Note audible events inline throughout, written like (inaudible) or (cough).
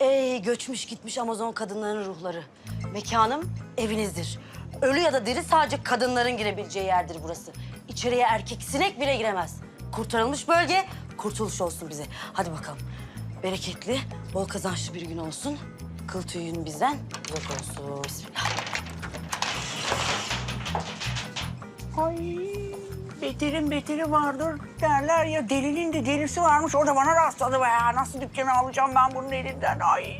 Ey göçmüş gitmiş Amazon kadınların ruhları. Mekanım evinizdir. Ölü ya da diri sadece kadınların girebileceği yerdir burası. İçeriye erkek sinek bile giremez. Kurtarılmış bölge, kurtuluş olsun bize. Hadi bakalım. Bereketli, bol kazançlı bir gün olsun. Kıl tüyün bizden uzak olsun. Bismillah. Ay beterin beteri vardır derler ya. Delinin de delisi varmış. O da bana rastladı be ya. Nasıl dükkanı alacağım ben bunun elinden? Ay.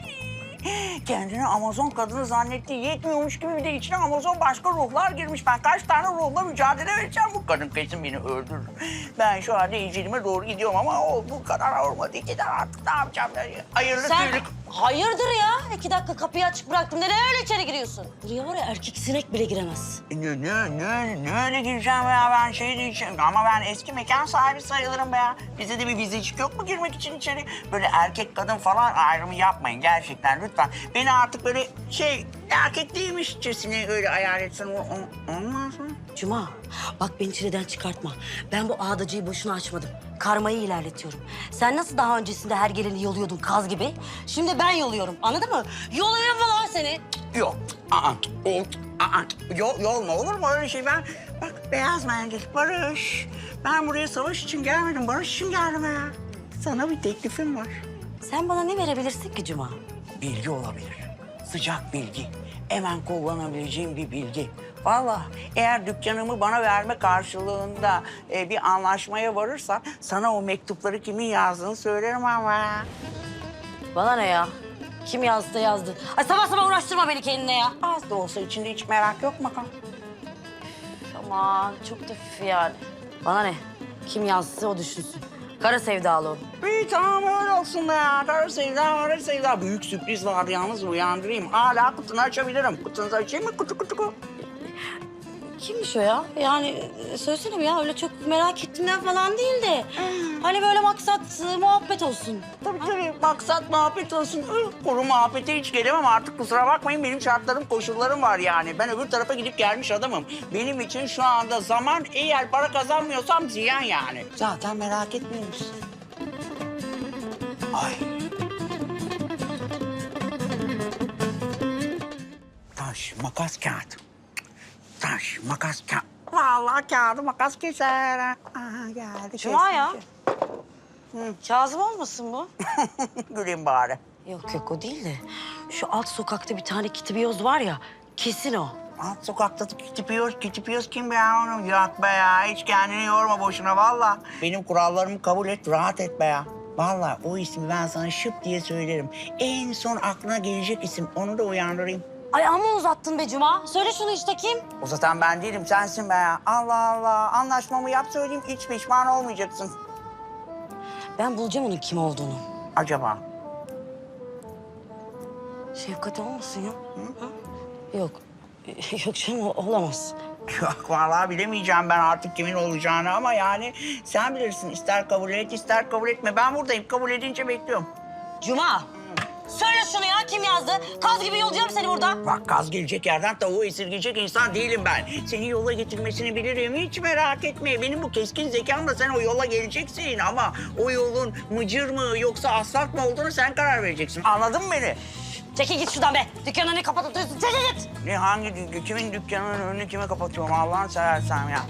Kendini Amazon kadını zannettiği yetmiyormuş gibi bir de içine Amazon başka ruhlar girmiş. Ben kaç tane ruhla mücadele vereceğim bu kadın kesin beni öldürür. Ben şu anda ecilime doğru gidiyorum ama o bu kadar olmadı ki de artık ne yapacağım? ben? Hayırlı Sen tüylük. Hayırdır ya? İki dakika kapıyı açık bıraktım. Neden öyle içeri giriyorsun? Buraya var ya erkek sinek bile giremez. Ne, ne, ne, ne öyle gireceğim ya ben şey diyeceğim ama ben eski mekan sahibi sayılırım be ya. Bize de bir vizecik yok mu girmek için içeri? Böyle erkek kadın falan ayrımı yapmayın gerçekten lütfen. Beni artık böyle şey erkek değilmişçesine öyle hayal etsin. O- o- Olmaz mı? Cuma, bak beni çileden çıkartma. Ben bu ağdacıyı boşuna açmadım. Karmayı ilerletiyorum. Sen nasıl daha öncesinde her geleni yoluyordun kaz gibi? Şimdi ben yoluyorum, anladın mı? Yoluyorum mu lan seni? Yok. Aa, o, aa, yol, yol mu olur mu öyle şey? Ben bak beyaz mendil Barış. Ben buraya savaş için gelmedim. Barış için geldim ya. Sana bir teklifim var. Sen bana ne verebilirsin ki Cuma? bilgi olabilir. Sıcak bilgi. Hemen kullanabileceğim bir bilgi. Vallahi eğer dükkanımı bana verme karşılığında e, bir anlaşmaya varırsan sana o mektupları kimin yazdığını söylerim ama. Bana ne ya? Kim yazdı da yazdı. Ay sabah sabah uğraştırma beni kendine ya. Az da olsa içinde hiç merak yok mu? Aman çok da hafif yani. Bana ne? Kim yazdı o düşünsün. Kara sevdalı o. İyi tamam öyle olsun be ya. Kara sevda, kara sevda. Büyük sürpriz var yalnız uyandırayım. Hala kutunu açabilirim. Kutunuzu açayım mı? Kutu kutu kutu. Kimmiş o ya? Yani söylesene ya öyle çok merak ettiğimden falan değil de. Hani böyle maksat e, muhabbet olsun. Tabii tabii maksat muhabbet olsun. Üh, Kuru muhabbete hiç gelemem artık kusura bakmayın benim şartlarım koşullarım var yani. Ben öbür tarafa gidip gelmiş adamım. Benim için şu anda zaman eğer para kazanmıyorsam ziyan yani. Zaten merak etmiyoruz. Ay. Taş, makas, kağıt. Taş, makas, kağıt. Vallahi kağıdı makas keser. Aha geldi. Cuma ya. Kazım olmasın bu? (laughs) Güleyim bari. Yok yok o değil de. Şu alt sokakta bir tane kitibiyoz var ya. Kesin o. Alt sokakta kitipiyoruz, kitipiyoruz kim be ya onu? Yok be ya, hiç kendini yorma boşuna valla. Benim kurallarımı kabul et, rahat et be ya. Valla o ismi ben sana şıp diye söylerim. En son aklına gelecek isim, onu da uyandırayım. Ay ama uzattın be Cuma. Söyle şunu işte kim? O zaten ben değilim, sensin be ya. Allah Allah, anlaşmamı yap söyleyeyim, hiç pişman olmayacaksın. Ben bulacağım onun kim olduğunu. Acaba? Şefkat olmasın ya. Hı? Yok. (laughs) Yok canım o- olamaz. Yok vallahi bilemeyeceğim ben artık kimin olacağını ama yani sen bilirsin. ister kabul et, ister kabul etme. Ben buradayım, kabul edince bekliyorum. Cuma. Söyle şunu ya kim yazdı? Kaz gibi yollayacağım seni burada. Bak gaz gelecek yerden tavuğu esirgeyecek insan değilim ben. Seni yola getirmesini bilirim hiç merak etme. Benim bu keskin zekamla sen o yola geleceksin ama o yolun mıcır mı yoksa asfalt mı olduğunu sen karar vereceksin. Anladın mı beni? Çekil git şuradan be. Dükkanını kapatıyorsun. Çekil git. Ne hangi dük- kimin dükkanının önünü kime kapatıyorum Allah'ını seversen ya.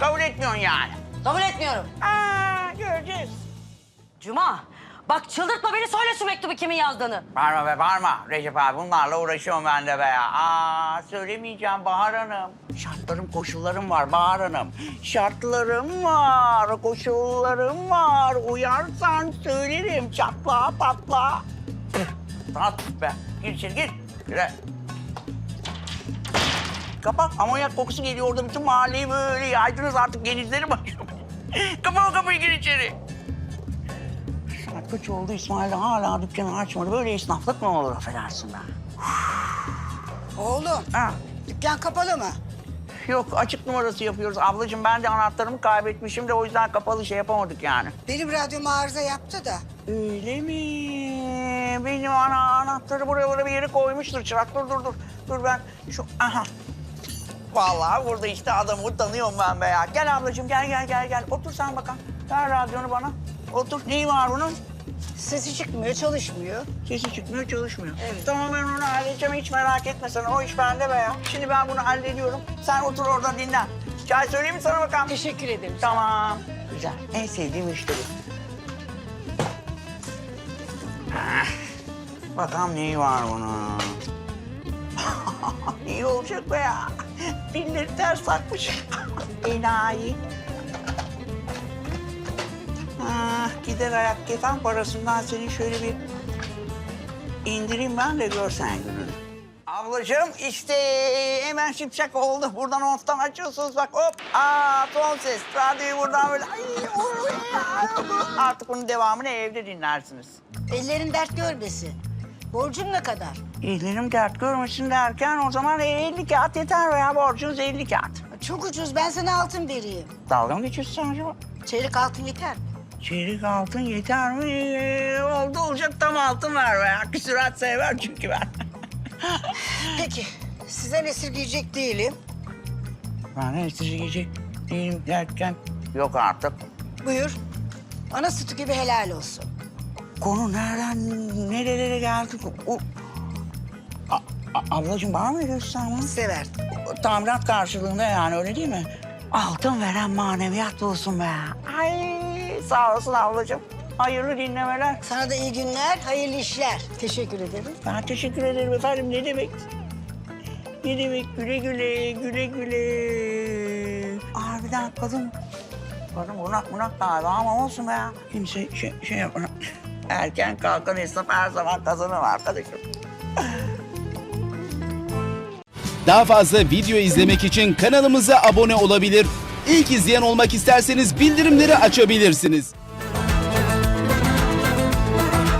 Kabul etmiyorsun yani. Kabul etmiyorum. Aa, göreceğiz. Cuma. Bak çıldırtma beni söyle şu mektubu kimin yazdığını. Bağırma be bağırma Recep abi bunlarla uğraşıyorum ben de be ya. Aa söylemeyeceğim Bahar Hanım. Şartlarım koşullarım var Bahar Hanım. Şartlarım var koşullarım var. Uyarsan söylerim çatla patla. At be gir içeri gir. Gire. Kapat amonyak kokusu geliyor orada bütün mahalleyi böyle yaydınız artık genizleri başım. (laughs) Kapa o kapıyı gir içeri. Saat kaç oldu İsmail hala dükkanı açmadı. Böyle esnaflık mı olur affedersin ben? Oğlum, Ha, dükkan kapalı mı? yok açık numarası yapıyoruz. Ablacığım ben de anahtarımı kaybetmişim de o yüzden kapalı şey yapamadık yani. Benim radyom arıza yaptı da. Öyle mi? Benim ana anahtarı buralara bir yere koymuştur. Çırak dur dur dur. Dur ben şu aha. Vallahi burada işte adamı tanıyorum ben be ya. Gel ablacığım gel gel gel gel. Otur sen bakalım. Ver radyonu bana. Otur. Neyi var bunun? Sesi çıkmıyor, çalışmıyor. Sesi çıkmıyor, çalışmıyor. Evet. Tamam ben onu halledeceğim. Hiç merak etme sen. O iş bende be ya. Şimdi ben bunu hallediyorum. Sen otur orada dinlen. Çay söyleyeyim mi sana bakalım? Teşekkür ederim. Tamam. Güzel. En sevdiğim işte bu. Ah, Bakalım neyi var bunun. (laughs) İyi olacak be ya. Pilleri ters takmış. Enayi. Ah, gider ayak kefan parasından seni şöyle bir indireyim ben de görsen gününü. Ablacığım işte hemen şipşak oldu. Buradan oftan açıyorsunuz bak hop. Aa son ses. Radyoyu buradan böyle. Ay, oy, ay, Artık bunun devamını evde dinlersiniz. Ellerin dert görmesin. Borcun ne kadar? Ellerim dert görmesin derken o zaman 50 kağıt yeter veya borcunuz 50 kağıt. Çok ucuz, ben sana altın vereyim. Dalga mı geçiyorsun acaba? Çeyrek altın yeter mi? Çeyrek altın yeter mi? Oldu olacak tam altın ver veya küsurat sever çünkü ben. (laughs) Peki, sizden esirgeyecek değilim. Ben ne isteyecek değilim derken yok artık. Buyur. Ana sütü gibi helal olsun. Konu nereden nerelere geldi? O, A, a- ablacığım var mı göstermen? Sever. Tamirat karşılığında yani öyle değil mi? Altın veren maneviyat olsun be. Ay sağ olasın ablacığım. Hayırlı dinlemeler. Sana da iyi günler, hayırlı işler. Teşekkür ederim. Ben teşekkür ederim efendim. Ne demek? Ne demek? Güle güle, güle güle. Harbiden kadın. Kadın bunak bunak galiba ama olsun be ya. Kimse şey, şey yapma. Erken kalkan esnaf her zaman kazanır arkadaşım. Daha fazla video izlemek için kanalımıza abone olabilir. İlk izleyen olmak isterseniz bildirimleri açabilirsiniz.